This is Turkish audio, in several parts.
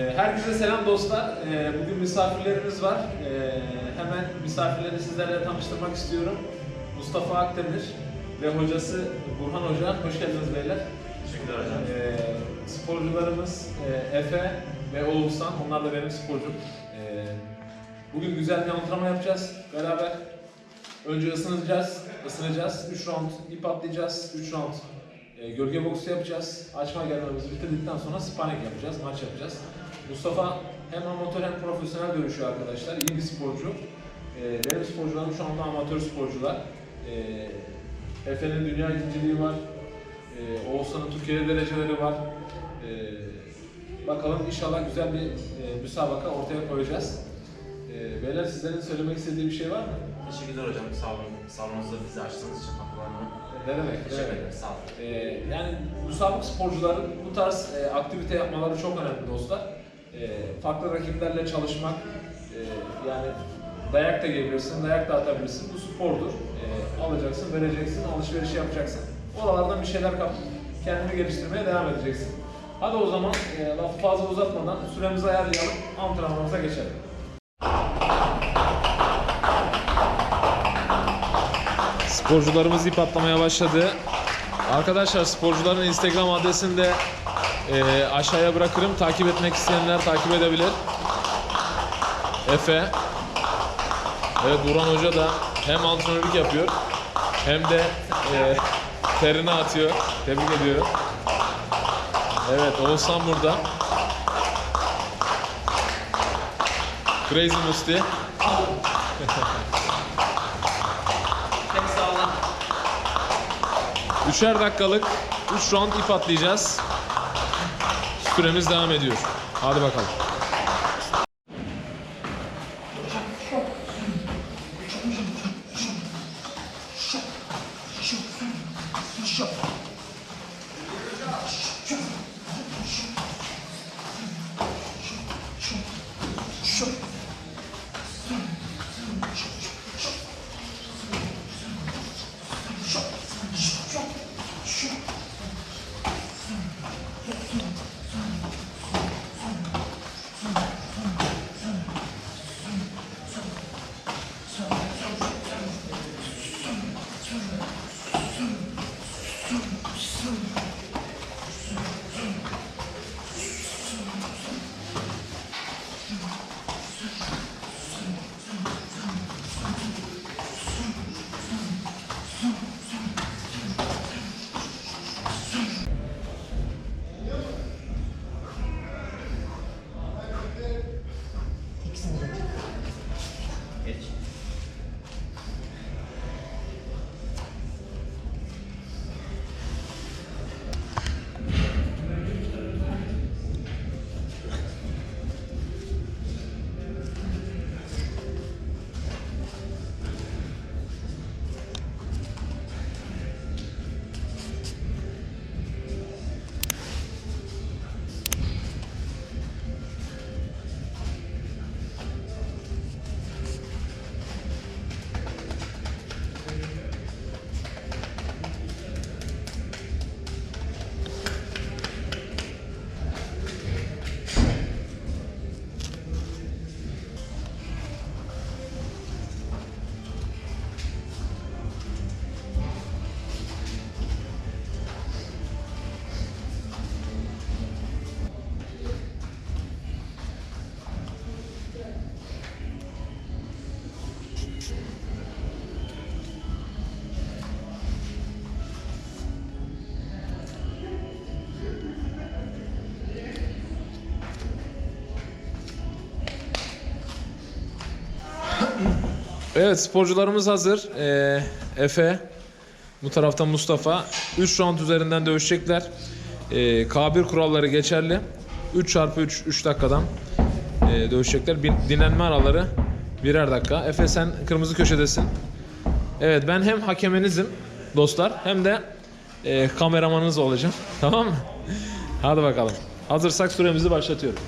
Ee, Herkese selam dostlar. Ee, Bugün misafirlerimiz var. Ee, Hemen misafirleri sizlerle tanıştırmak istiyorum. Mustafa Akdemir ve hocası Burhan Hoca. Hoş geldiniz beyler. Teşekkürler hocam. Sporcularımız e, Efe ve Oğuzhan. Onlar da benim sporcum. Bugün güzel bir antrenman yapacağız beraber. Önce ısınacağız, ısınacağız. 3 round ip atlayacağız. 3 round e, gölge boksu yapacağız. Açma gelmemizi bitirdikten sonra sparring yapacağız, maç yapacağız. Mustafa hem amatör hem profesyonel dövüşüyor arkadaşlar. İyi bir sporcu. E, benim sporcularım şu anda amatör sporcular. E, Efe'nin dünya ikinciliği var. E, Oğuzhan'ın Türkiye'de dereceleri var. E, bakalım inşallah güzel bir e, müsabaka ortaya koyacağız. E, beyler sizlerin söylemek istediği bir şey var mı? Teşekkürler hocam. Sağ olun. Salonunuzda bizi açtığınız için kapılarını. Ne demek? Teşekkür ederim. Sağ olun. Ee, yani müsabık sporcuların bu tarz e, aktivite yapmaları çok önemli dostlar. Ee, farklı rakiplerle çalışmak, e, yani dayak da yiyebilirsin, dayak da atabilirsin. Bu spordur. Ee, alacaksın, vereceksin, alışveriş yapacaksın. Oralardan bir şeyler kapıp kendini geliştirmeye devam edeceksin. Hadi o zaman e, lafı fazla uzatmadan süremizi ayarlayalım, antrenmanımıza geçelim. Sporcularımız ip atlamaya başladı. Arkadaşlar sporcuların Instagram adresini de e, aşağıya bırakırım. Takip etmek isteyenler takip edebilir. Efe. Evet Burhan Hoca da hem antrenörlük yapıyor hem de e, terini atıyor. Tebrik ediyorum. Evet Oğuzhan burada. Crazy Musti. Üçer dakikalık 3 round ip atlayacağız. Süremiz devam ediyor. Hadi bakalım. Evet sporcularımız hazır. Ee, Efe, bu taraftan Mustafa. 3 round üzerinden dövüşecekler. Ee, K1 kuralları geçerli. 3 çarpı 3 3 dakikadan e, dövüşecekler. Bin- dinlenme araları birer dakika. Efe sen kırmızı köşedesin. Evet ben hem hakeminizim dostlar hem de e, kameramanınız olacağım. Tamam mı? Hadi bakalım. Hazırsak süremizi başlatıyorum.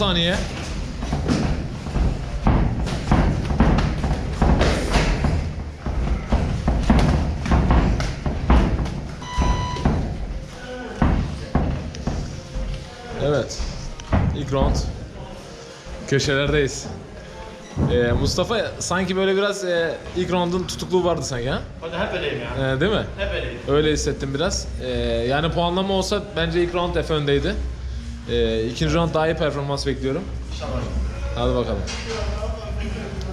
Saniye. Evet. İlk round. Köşelerdeyiz. Ee, Mustafa sanki böyle biraz e, ilk roundun tutukluğu vardı sanki ha? Hadi hep öyleyim ya. Ee, değil mi? Hep öyleyim. Öyle hissettim biraz. Ee, yani puanlama olsa bence ilk round Efe öndeydi. Ee, ikinci round daha iyi performans bekliyorum. İnşallah. Hadi bakalım.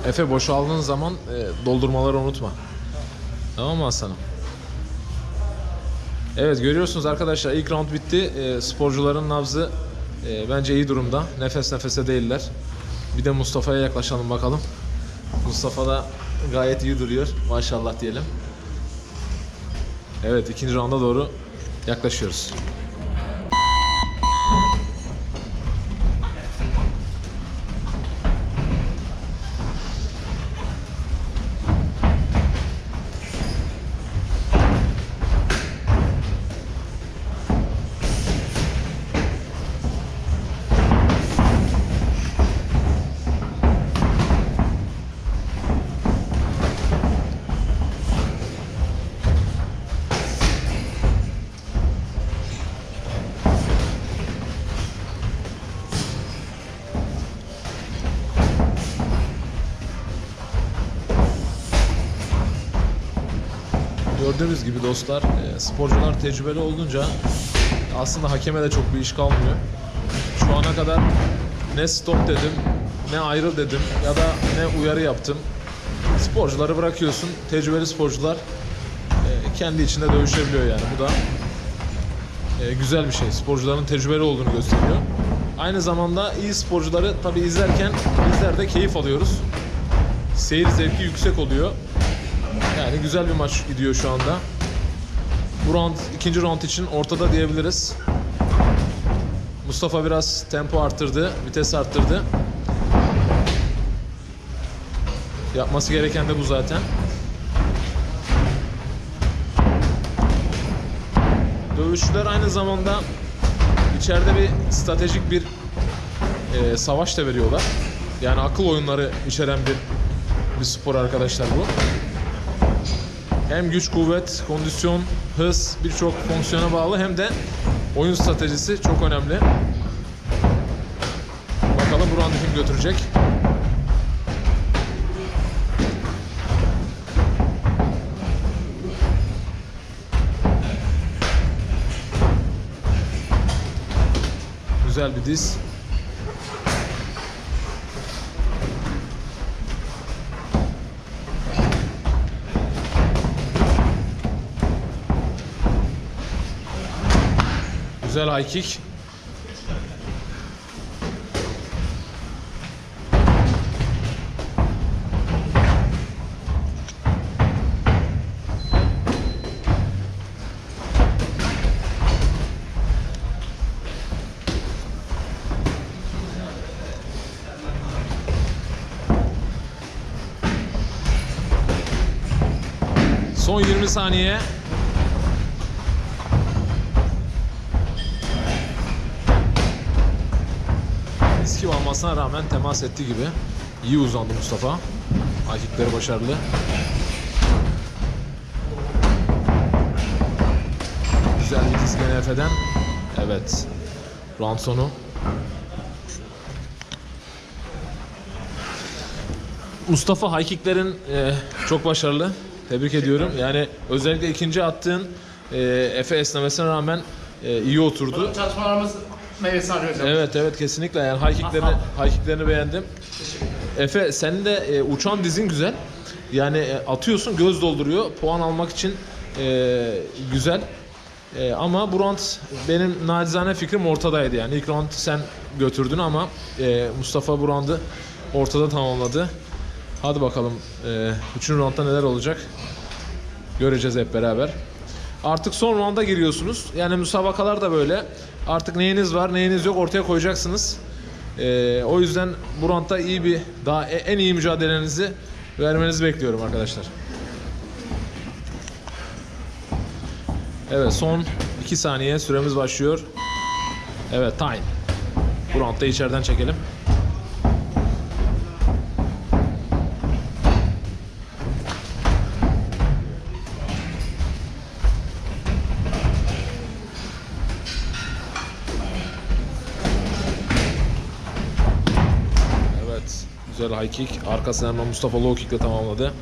Efe boşaldığın zaman e, doldurmaları unutma. Tamam mı aslanım? Evet görüyorsunuz arkadaşlar ilk round bitti. E, sporcuların nabzı e, bence iyi durumda. Nefes nefese değiller. Bir de Mustafa'ya yaklaşalım bakalım. Mustafa da gayet iyi duruyor. Maşallah diyelim. Evet ikinci rounda doğru yaklaşıyoruz. Gördüğünüz gibi dostlar, e, sporcular tecrübeli olunca aslında hakeme de çok bir iş kalmıyor. Şu ana kadar ne stop dedim, ne ayrıl dedim ya da ne uyarı yaptım. Sporcuları bırakıyorsun, tecrübeli sporcular e, kendi içinde dövüşebiliyor yani. Bu da e, güzel bir şey. Sporcuların tecrübeli olduğunu gösteriyor. Aynı zamanda iyi sporcuları tabi izlerken bizler de keyif alıyoruz. Seyir zevki yüksek oluyor. Yani güzel bir maç gidiyor şu anda. Bu round, ikinci round için ortada diyebiliriz. Mustafa biraz tempo arttırdı, vites arttırdı. Yapması gereken de bu zaten. Dövüşçüler aynı zamanda içeride bir stratejik bir e, savaş da veriyorlar. Yani akıl oyunları içeren bir bir spor arkadaşlar bu. Hem güç, kuvvet, kondisyon, hız birçok fonksiyona bağlı hem de oyun stratejisi çok önemli. Bakalım bu roundu kim götürecek? Güzel bir diz. Güzel high kick. Son 20 saniye. Olmasına rağmen temas ettiği gibi iyi uzandı Mustafa. Akikleri başarılı. Güzel bir diz gene Efe'den. Evet. Round sonu. Mustafa high kicklerin e, çok başarılı. Tebrik ediyorum. Yani özellikle ikinci attığın e, Efe esnemesine rağmen e, iyi oturdu. Çalışmalarımız meyvesi arıyor hocam. Evet evet kesinlikle yani high kicklerini beğendim. Efe senin de e, uçan dizin güzel. Yani e, atıyorsun göz dolduruyor. Puan almak için e, güzel. E, ama bu round benim nacizane fikrim ortadaydı yani. İlk round sen götürdün ama e, Mustafa bu roundu ortada tamamladı. Hadi bakalım e, üçüncü roundda neler olacak göreceğiz hep beraber. Artık son rounda giriyorsunuz. Yani müsabakalar da böyle. Artık neyiniz var, neyiniz yok ortaya koyacaksınız. Ee, o yüzden bu roundda iyi bir, daha e- en iyi mücadelenizi vermenizi bekliyorum arkadaşlar. Evet son 2 saniye süremiz başlıyor. Evet time. Bu roundda içeriden çekelim. Güzel high kick. Arkasından Mustafa low kick ile tamamladı.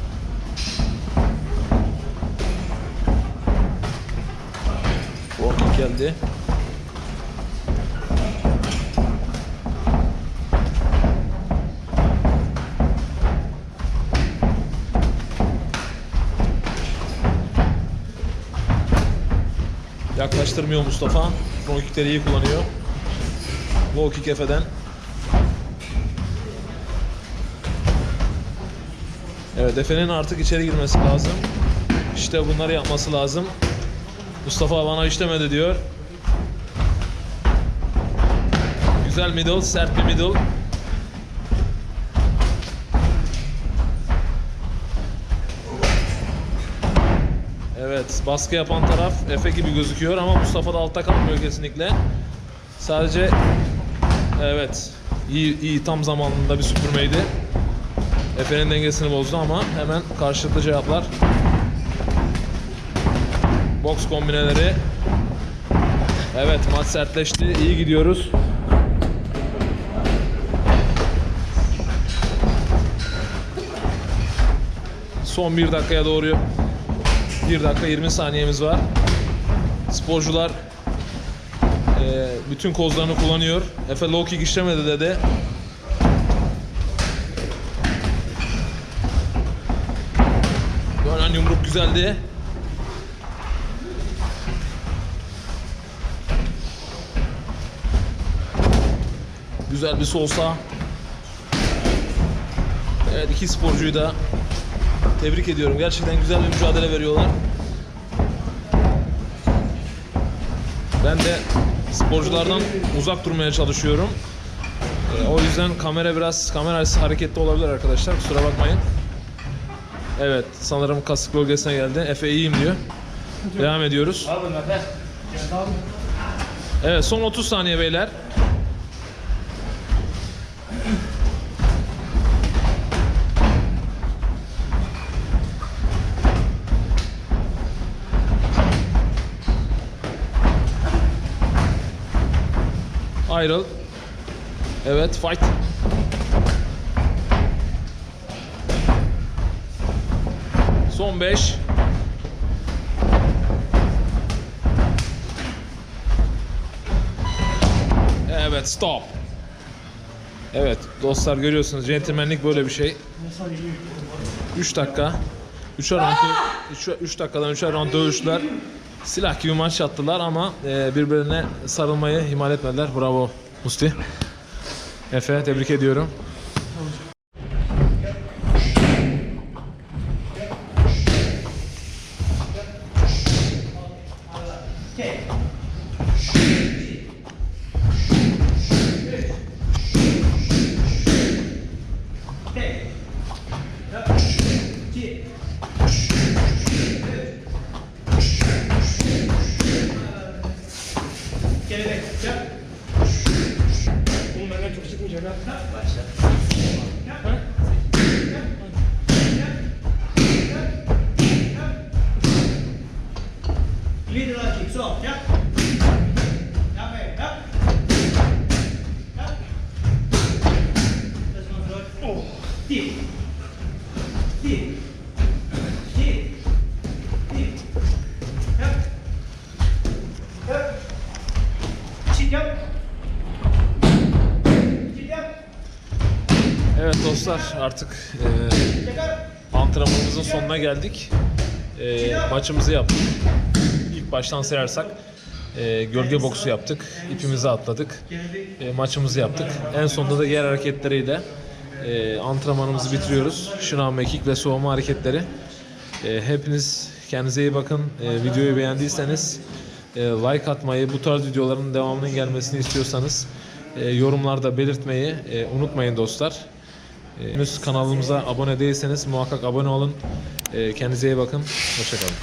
Low kick geldi. Yaklaştırmıyor Mustafa. Front kickleri iyi kullanıyor. Low kick Efe'den. Evet Efe'nin artık içeri girmesi lazım. İşte bunları yapması lazım. Mustafa bana işlemedi diyor. Güzel middle, sert bir middle. Evet, baskı yapan taraf Efe gibi gözüküyor ama Mustafa da altta kalmıyor kesinlikle. Sadece evet, iyi iyi tam zamanında bir süpürmeydi. Efe'nin dengesini bozdu ama hemen karşılıklı cevaplar. Box kombineleri. Evet maç sertleşti. İyi gidiyoruz. Son bir dakikaya doğru 1 dakika 20 saniyemiz var. Sporcular eee, bütün kozlarını kullanıyor. Efe low kick işlemedi dedi. Güzeldi. Güzel bir sol sağ. Evet iki sporcuyu da tebrik ediyorum. Gerçekten güzel bir mücadele veriyorlar. Ben de sporculardan uzak durmaya çalışıyorum. Ee, o yüzden kamera biraz kamera hareketli olabilir arkadaşlar. Kusura bakmayın. Evet, sanırım kasık bölgesine geldi. Efe iyiyim diyor. Devam ediyoruz. Evet, son 30 saniye beyler. Ayrıl. Evet, fight. Son 5. Evet stop. Evet dostlar görüyorsunuz centilmenlik böyle bir şey. 3 dakika. 3'er round 3 dakikadan 3'er round dövüştüler. Silah gibi maç attılar ama e, birbirine sarılmayı ihmal etmediler. Bravo Musti. Efe tebrik ediyorum. Dostlar artık e, antrenmanımızın sonuna geldik. E, maçımızı yaptık. İlk baştan sayarsak e, gölge boksu yaptık. İpimizi atladık. E, maçımızı yaptık. En sonunda da yer hareketleriyle e, antrenmanımızı bitiriyoruz. Şınav mekik ve soğuma hareketleri. E, hepiniz kendinize iyi bakın. E, videoyu beğendiyseniz e, like atmayı, bu tarz videoların devamının gelmesini istiyorsanız e, yorumlarda belirtmeyi e, unutmayın dostlar. E, henüz kanalımıza abone değilseniz muhakkak abone olun. E, kendinize iyi bakın. Hoşçakalın.